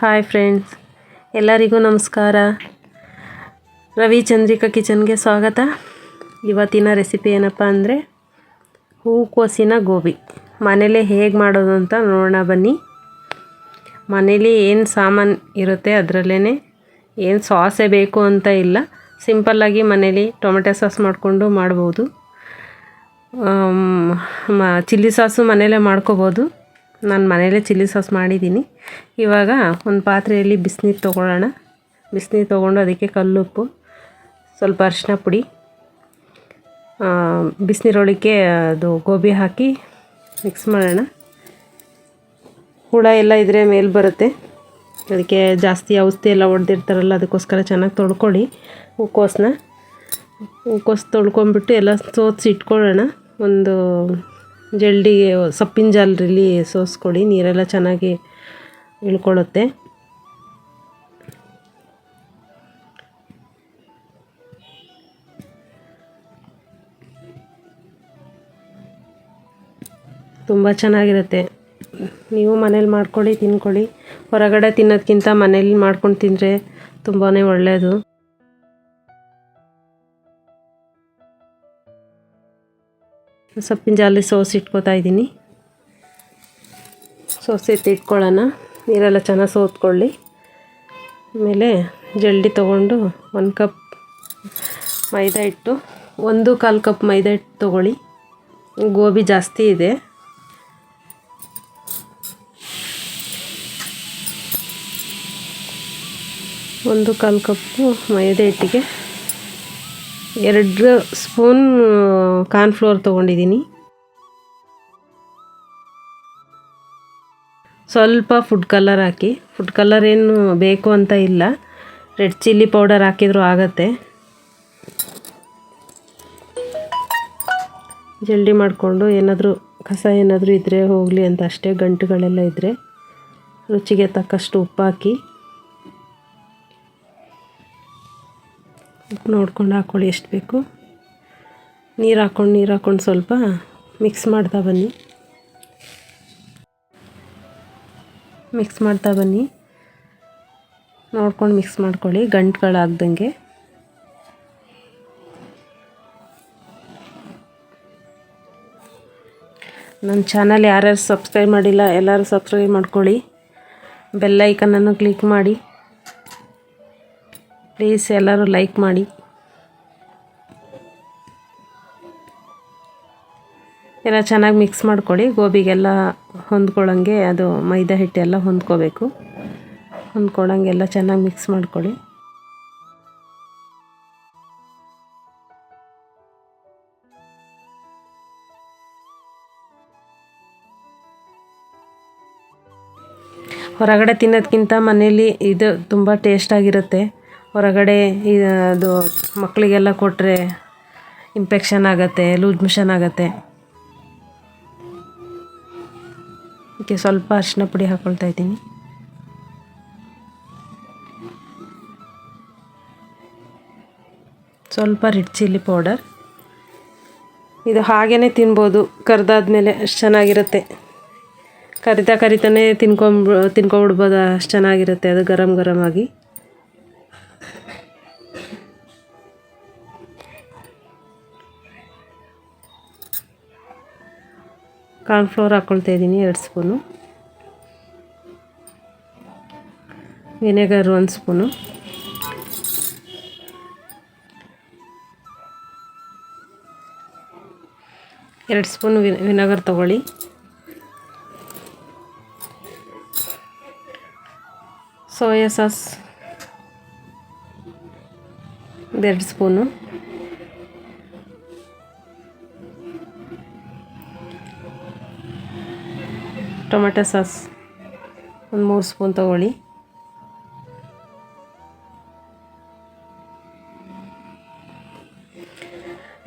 Hi friends ಎಲ್ಲರಿಗೂ ನಮಸ್ಕಾರ. ರವಿ ಚಂದ್ರಿಕಾ ಕಿಚನ್ಗೆ ಸ್ವಾಗತ. ಇವತ್ತಿನ ರೆಸಿಪಿ ಏನಪ್ಪ ಅಂದರೆ ಹೂಕೋಸಿನ ಗೋಬಿ. ಮನೇಲೆ ಹೇಗೆ ಮಾಡೋದು ಅಂತ ನೋಡೋಣ ಬನ್ನಿ. ಮನೇಲಿ ಏನು ಸಾಮಾನು ಇರುತ್ತೆ ಅದರಲ್ಲೇ ಏನು ಸಾಸೇ ಬೇಕು ಅಂತ ಇಲ್ಲ. ಸಿಂಪಲ್ಲಾಗಿ ಮನೇಲಿ ಟೊಮೆಟೊ ಸಾಸ್ ಮಾಡಿಕೊಂಡು ಮಾಡ್ಬೋದು. ಮ, ಚಿಲ್ಲಿ ಸಾಸು ಮನೇಲೇ ಮಾಡ್ಕೋಬೋದು. ನಾನು ಮನೇಲೇ ಚಿಲ್ಲಿ ಸಾಸ್ ಮಾಡಿದ್ದೀನಿ. ಇವಾಗ ಒಂದು ಪಾತ್ರೆಯಲ್ಲಿ ಬಿಸಿನೀರು ತೊಗೊಳ್ಳೋಣ. ಬಿಸಿನೀರು ತೊಗೊಂಡು ಅದಕ್ಕೆ ಕಲ್ಲುಪ್ಪು ಸ್ವಲ್ಪ ಅರಿಶಿನ ಪುಡಿ ಆ, ಬಿಸಿನೀರೊಳಗೆ ಅದು ಗೋಬಿ ಹಾಕಿ ಮಿಕ್ಸ್ ಮಾಡೋಣ. ಹುಳ ಎಲ್ಲ ಇದ್ದರೆ ಮೇಲೆ ಬರುತ್ತೆ. ಅದಕ್ಕೆ ಜಾಸ್ತಿ ಔಷಧಿ ಎಲ್ಲ ಹೊಡೆದಿರ್ತಾರಲ್ಲ ಅದಕ್ಕೋಸ್ಕರ ಚೆನ್ನಾಗಿ ತೊಳ್ಕೊಳ್ಳಿ ಹೂಕೋಸನ್ನ ಹೂಕೋಸು ತೊಳ್ಕೊಂಬಿಟ್ಟು ಎಲ್ಲ ಸೋಸಿ ಇಟ್ಕೊಳ್ಳೋಣ. ಒಂದು ಜಲ್ಡಿಗೆ ಸೊಪ್ಪಿನ ಜಾಲರಲ್ಲಿ ಸೋಸ್ಕೊಳ್ಳಿ ನೀರೆಲ್ಲ ಚೆನ್ನಾಗಿ ಇಳ್ಕೊಳ್ಳುತ್ತೆ. ತುಂಬ ಚೆನ್ನಾಗಿರುತ್ತೆ. ನೀವು ಮನೇಲಿ ಮಾಡ್ಕೊಳ್ಳಿ ತಿನ್ಕೊಳ್ಳಿ ಹೊರಗಡೆ ತಿನ್ನೋದ್ಕಿಂತ ಮನೇಲಿ ಮಾಡ್ಕೊಂಡು ತಿಂದರೆ ತುಂಬಾ ಒಳ್ಳೆಯದು ಸೊಪ್ಪಿನ ಜಾಲಿ ಸೋಸ್ ಇಟ್ಕೋತಾ ಇದ್ದೀನಿ. ಸೋಸ್ ಎತ್ತಿ ಇಟ್ಕೊಳ್ಳೋಣ. ನೀರೆಲ್ಲ ಚೆನ್ನಾಗಿ ಸೋತ್ಕೊಳ್ಳಿ. ಆಮೇಲೆ ಜಲ್ಡಿ ತೊಗೊಂಡು ಒಂದು ಕಪ್ ಮೈದಾ ಹಿಟ್ಟು, ಒಂದು ಕಾಲು ಕಪ್ ಮೈದಾ ಹಿಟ್ಟು ತೊಗೊಳ್ಳಿ. ಗೋಬಿ ಜಾಸ್ತಿ ಇದೆ. ಒಂದು ಕಾಲು ಕಪ್ಪು ಮೈದಾ ಹಿಟ್ಟಿಗೆ ಎರಡು ಸ್ಪೂನ್ ಕಾರ್ನ್ಫ್ಲೋರ್ ತೊಗೊಂಡಿದ್ದೀನಿ. ಸ್ವಲ್ಪ ಫುಡ್ ಕಲರ್ ಹಾಕಿ. ಫುಡ್ ಕಲರ್ ಏನು ಬೇಕು ಅಂತ ಇಲ್ಲ. ರೆಡ್ ಚಿಲ್ಲಿ ಪೌಡರ್ ಹಾಕಿದರೂ ಆಗತ್ತೆ. ಜಲ್ದಿ ಮಾಡಿಕೊಂಡು ಏನಾದರೂ ಕಸ ಏನಾದರೂ ಇದ್ದರೆ ಹೋಗಲಿ ಅಂತ ಅಷ್ಟೇ, ಗಂಟುಗಳೆಲ್ಲ ಇದ್ದರೆ ರುಚಿಗೆ ತಕ್ಕಷ್ಟು ಉಪ್ಪು ಹಾಕಿ ಉಪ್ಪು ನೋಡ್ಕೊಂಡು ಹಾಕ್ಕೊಳ್ಳಿ ಎಷ್ಟು ಬೇಕು. ನೀರು ಹಾಕ್ಕೊಂಡು ನೀರು ಹಾಕ್ಕೊಂಡು ಸ್ವಲ್ಪ ಮಿಕ್ಸ್ ಮಾಡ್ತಾ ಬನ್ನಿ. ಮಿಕ್ಸ್ ಮಾಡ್ತಾ ಬನ್ನಿ. ನೋಡ್ಕೊಂಡು ಮಿಕ್ಸ್ ಮಾಡ್ಕೊಳ್ಳಿ, ಗಂಟುಗಳಾಗ್ದಂಗೆ. ನನ್ನ ಚಾನಲ್ ಯಾರ್ಯಾರು ಸಬ್ಸ್ಕ್ರೈಬ್ ಮಾಡಿಲ್ಲ, ಎಲ್ಲರೂ ಸಬ್ಸ್ಕ್ರೈಬ್ ಮಾಡ್ಕೊಳ್ಳಿ. ಬೆಲ್ಲೈಕನನ್ನು ಕ್ಲಿಕ್ ಮಾಡಿ. ಪ್ಲೀಸ್ ಎಲ್ಲರೂ ಲೈಕ್ ಮಾಡಿ. ಎಲ್ಲ ಚೆನ್ನಾಗಿ ಮಿಕ್ಸ್ ಮಾಡ್ಕೊಳ್ಳಿ ಗೋಬಿಗೆಲ್ಲ ಹೊಂದ್ಕೊಳ್ಳೋಂಗೆ ಅದು ಮೈದಾ ಹಿಟ್ಟೆಲ್ಲ ಹೊಂದ್ಕೋಬೇಕು. ಹೊಂದ್ಕೊಳ್ಳೋಂಗೆಲ್ಲ ಚೆನ್ನಾಗಿ ಮಿಕ್ಸ್ ಮಾಡ್ಕೊಳ್ಳಿ ಹೊರಗಡೆ ತಿನ್ನೋದಕ್ಕಿಂತ ಮನೇಲಿ ಇದು ತುಂಬ ಟೇಸ್ಟಾಗಿರುತ್ತೆ ಹೊರಗಡೆ ಅದು ಮಕ್ಕಳಿಗೆಲ್ಲ ಕೊಟ್ಟರೆ ಇನ್ಫೆಕ್ಷನ್ ಆಗುತ್ತೆ ಲೂಸ್ ಮಿಷನ್ ಆಗುತ್ತೆ. ಅದಕ್ಕೆ ಸ್ವಲ್ಪ ಅರಿಶಿನ ಪುಡಿ ಹಾಕ್ಕೊಳ್ತಾ ಇದ್ದೀನಿ. ಸ್ವಲ್ಪ ರೆಡ್ ಚಿಲ್ಲಿ ಪೌಡರ್. ಇದು ಹಾಗೇ ತಿನ್ಬೋದು, ಕರೆದಾದ್ಮೇಲೆ ಅಷ್ಟು ಚೆನ್ನಾಗಿರುತ್ತೆ. ಕರಿತಾ ಕರಿತಾನೆ ತಿನ್ಕೊಂಬ ತಿನ್ಕೊಂಬಿಡ್ಬೋದು ಅಷ್ಟು ಚೆನ್ನಾಗಿರುತ್ತೆ ಅದು ಗರಂ ಗರಮ್ ಆಗಿ. ಕಾರ್ನ್ಫ್ಲೋರ್ ಹಾಕ್ಕೊಳ್ತಾ ಇದ್ದೀನಿ, ಎರಡು ಸ್ಪೂನು. ವಿನೆಗರ್ ಒಂದು ಸ್ಪೂನು. ಎರಡು ಸ್ಪೂನ್ ವಿನ್, ವಿನೆಗರ್ ತಗೊಳ್ಳಿ. Soya sauce. ಎರಡು ಸ್ಪೂನು. Tomato sauce. ಒಂದು ಮೂರು ಸ್ಪೂನ್ ತೊಗೊಳ್ಳಿ.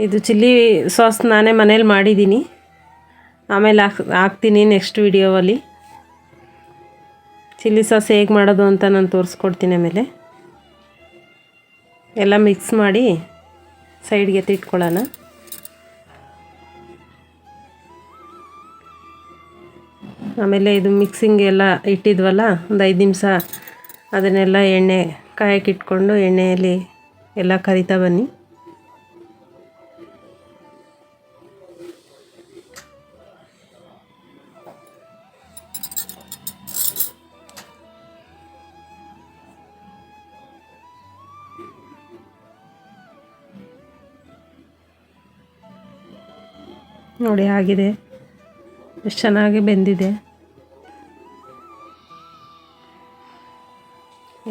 ಇದು ಚಿಲ್ಲಿ ಸಾಸ್ ನಾನೇ ಮನೇಲಿ ಮಾಡಿದ್ದೀನಿ. ಆಮೇಲೆ ಹಾಕ್, ಹಾಕ್ತೀನಿ ನೆಕ್ಸ್ಟ್ ವಿಡಿಯೋವಲ್ಲಿ. ಚಿಲ್ಲಿ ಸಾಸ್ ಹೇಗೆ ಮಾಡೋದು ಅಂತ ನಾನು ತೋರಿಸ್ಕೊಡ್ತೀನಿ ಆಮೇಲೆ. ಎಲ್ಲ ಮಿಕ್ಸ್ ಮಾಡಿ ಸೈಡ್ಗೆ ಆಮೇಲೆ ಇದು ಮಿಕ್ಸಿಂಗ್ ಎಲ್ಲ ಇಟ್ಟಿದ್ವಲ್ಲ, ಒಂದು ಐದು ನಿಮಿಷ ಅದನ್ನೆಲ್ಲ ಎಣ್ಣೆ ಕಾಯಕ್ಕಿಟ್ಕೊಂಡು ಎಣ್ಣೆಯಲ್ಲಿ ಎಲ್ಲ ಕರಿತಾ ಬನ್ನಿ. ನೋಡಿ, ಆಗಿದೆ. ಎಷ್ಟು ಚೆನ್ನಾಗಿ ಬೆಂದಿದೆ.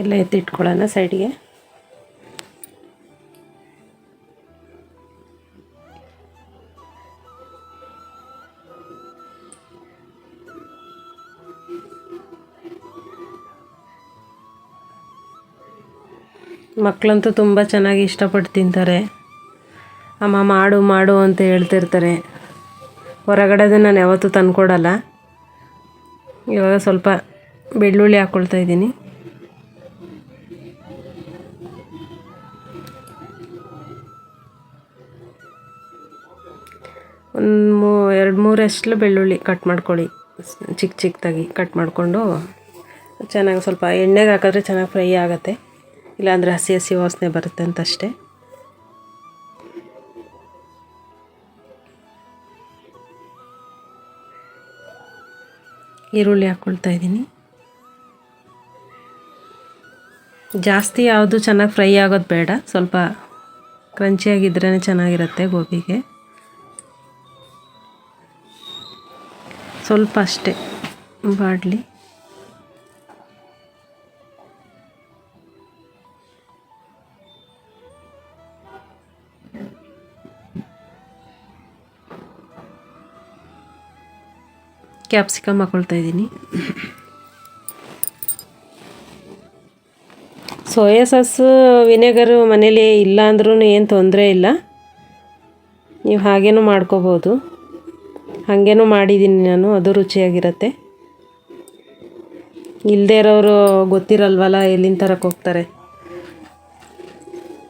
ಎಲ್ಲ ಎತ್ತಿಟ್ಕೊಳ್ಳೋಣ ಸೈಡ್ಗೆ. ಮಕ್ಕಳಂತೂ ತುಂಬ ಚೆನ್ನಾಗಿ ಇಷ್ಟಪಟ್ಟು ತಿಂತಾರೆ. ಅಮ್ಮ ಮಾಡು ಮಾಡು ಅಂತ ಹೇಳ್ತಿರ್ತಾರೆ. ಹೊರಗಡೆದು ನಾನು ಯಾವತ್ತೂ ತಂದುಕೊಡಲ್ಲ. ಇವಾಗ ಸ್ವಲ್ಪ ಬೆಳ್ಳುಳ್ಳಿ ಹಾಕ್ಕೊಳ್ತಾ ಇದ್ದೀನಿ. ಒಂದು ಮೂ, ಎರಡು ಮೂರಷ್ಟು ಬೆಳ್ಳುಳ್ಳಿ ಕಟ್ ಮಾಡ್ಕೊಳ್ಳಿ. ಚಿಕ್ಕ ಚಿಕ್ಕದಾಗಿ ಕಟ್ ಮಾಡಿಕೊಂಡು ಚೆನ್ನಾಗಿ ಸ್ವಲ್ಪ ಎಣ್ಣೆಗೆ ಹಾಕಿದ್ರೆ ಚೆನ್ನಾಗಿ ಫ್ರೈ ಆಗುತ್ತೆ. ಇಲ್ಲಾಂದರೆ ಹಸಿ ಹಸಿ ವಾಸನೆ ಬರುತ್ತೆ ಅಂತ ಅಷ್ಟೇ ಈರುಳ್ಳಿ ಹಾಕ್ಕೊಳ್ತಾ ಇದ್ದೀನಿ. ಜಾಸ್ತಿ ಯಾವುದು ಚೆನ್ನಾಗಿ ಫ್ರೈ ಆಗೋದು ಬೇಡ. ಸ್ವಲ್ಪ ಕ್ರಂಚಿಯಾಗಿದ್ರೇ ಚೆನ್ನಾಗಿರುತ್ತೆ ಗೋಬಿಗೆ. ಸ್ವಲ್ಪ ಅಷ್ಟೇ ಬಾಡಲಿ. ಕ್ಯಾಪ್ಸಿಕಮ್ ಹಾಕೊಳ್ತಾ ಇದ್ದೀನಿ. ಸೋಯಾ ಸಾಸ್, ವಿನೆಗರು ಮನೇಲಿ ಇಲ್ಲ ಅಂದ್ರೂ ಏನು ತೊಂದರೆ ಇಲ್ಲ. ನೀವು ಹಾಗೇನೂ ಮಾಡ್ಕೋಬೋದು. ಹಾಗೇನೂ ಮಾಡಿದ್ದೀನಿ ನಾನು, ಅದು ರುಚಿಯಾಗಿರುತ್ತೆ. ಇಲ್ಲದೇ ಇರೋರು ಗೊತ್ತಿರಲ್ವಲ್ಲ ಎಲ್ಲಿನ ತರಕ್ಕೆ ಹೋಗ್ತಾರೆ.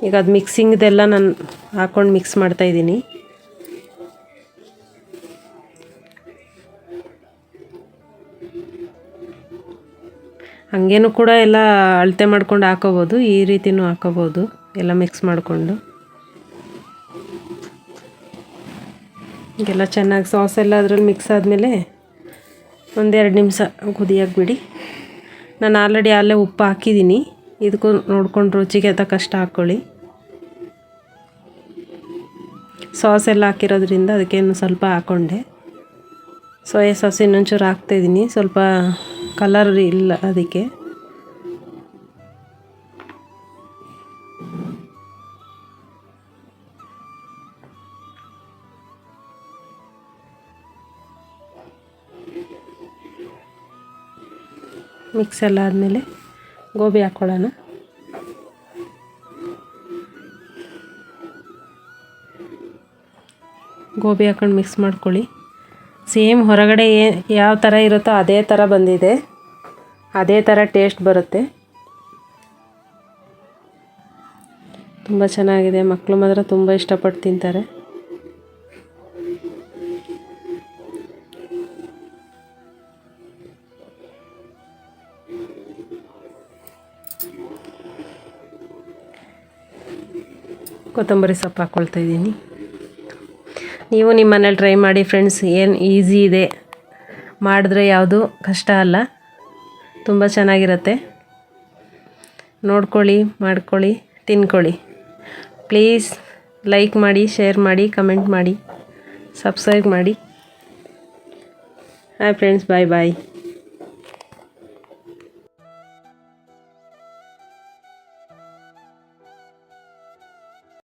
ಈಗ ಅದು ಮಿಕ್ಸಿಂಗ್ದೆಲ್ಲ ನಾನು ಹಾಕ್ಕೊಂಡು ಮಿಕ್ಸ್ ಮಾಡ್ತಾಯಿದ್ದೀನಿ ಹಾಗೇನು ಕೂಡ ಎಲ್ಲ ಅಳತೆ ಮಾಡ್ಕೊಂಡು ಹಾಕೋಬೋದು, ಈ ರೀತಿಯೂ ಹಾಕೋಬೋದು, ಎಲ್ಲ ಮಿಕ್ಸ್ ಮಾಡಿಕೊಂಡು. ಈಗೆಲ್ಲ ಚೆನ್ನಾಗಿ ಸಾಸ್ ಎಲ್ಲ ಅದರಲ್ಲಿ ಮಿಕ್ಸ್ ಆದಮೇಲೆ ಒಂದೆರಡು ನಿಮಿಷ ಕುದಿಯೋಕೆ ಬಿಡಿ ನಾನು ಆಲ್ರೆಡಿ ಅಲ್ಲೇ ಉಪ್ಪು ಹಾಕಿದ್ದೀನಿ. ಇದಕ್ಕೂ ನೋಡ್ಕೊಂಡು ರುಚಿಗೆ ತಕ್ಕಷ್ಟು ಹಾಕ್ಕೊಳ್ಳಿ. ಸಾಸ್ ಎಲ್ಲ ಹಾಕಿರೋದ್ರಿಂದ ಅದಕ್ಕೇನು ಸ್ವಲ್ಪ ಹಾಕ್ಕೊಂಡೆ ಸೋಯಾ ಸಾಸ್ ಇನ್ನೊಂಚೂರು ಹಾಕ್ತಾಯಿದ್ದೀನಿ ಸ್ವಲ್ಪ ಕಲರ್ ಇಲ್ಲ ಅದಕ್ಕೆ. ಮಿಕ್ಸ್ ಎಲ್ಲ ಆದಮೇಲೆ ಗೋಬಿ ಹಾಕ್ಕೊಳ್ಳೋಣ ಗೋಬಿ ಹಾಕೊಂಡು ಮಿಕ್ಸ್ ಮಾಡ್ಕೊಳ್ಳಿ. ಸೇಮ್ ಹೊರಗಡೆ ಯಾವ ಥರ ಇರುತ್ತೋ ಅದೇ ಥರ ಬಂದಿದೆ. ಅದೇ ಥರ ಟೇಸ್ಟ್ ಬರುತ್ತೆ. ತುಂಬ ಚೆನ್ನಾಗಿದೆ. ಮಕ್ಕಳು ಮಾತ್ರ ತುಂಬ ಇಷ್ಟಪಟ್ಟು ತಿಂತಾರೆ. ಕೊತ್ತಂಬರಿ ಸೊಪ್ಪು ಹಾಕ್ಕೊಳ್ತಾ ಇದ್ದೀನಿ. ನೀವು ನಿಮ್ಮ ಮನೇಲಿ ಟ್ರೈ ಮಾಡಿ ಫ್ರೆಂಡ್ಸ್ ಏನು ಈಸಿ ಇದೆ. ಮಾಡಿದ್ರೆ ಯಾವುದು ಕಷ್ಟ ಅಲ್ಲ. ತುಂಬ ಚೆನ್ನಾಗಿರುತ್ತೆ. ನೋಡ್ಕೊಳ್ಳಿ, ಮಾಡ್ಕೊಳ್ಳಿ, ತಿನ್ಕೊಳ್ಳಿ. ಪ್ಲೀಸ್ ಲೈಕ್ ಮಾಡಿ ಶೇರ್ ಮಾಡಿ ಕಮೆಂಟ್ ಮಾಡಿ ಸಬ್ಸ್ಕ್ರೈಬ್ ಮಾಡಿ. Hi friends bye bye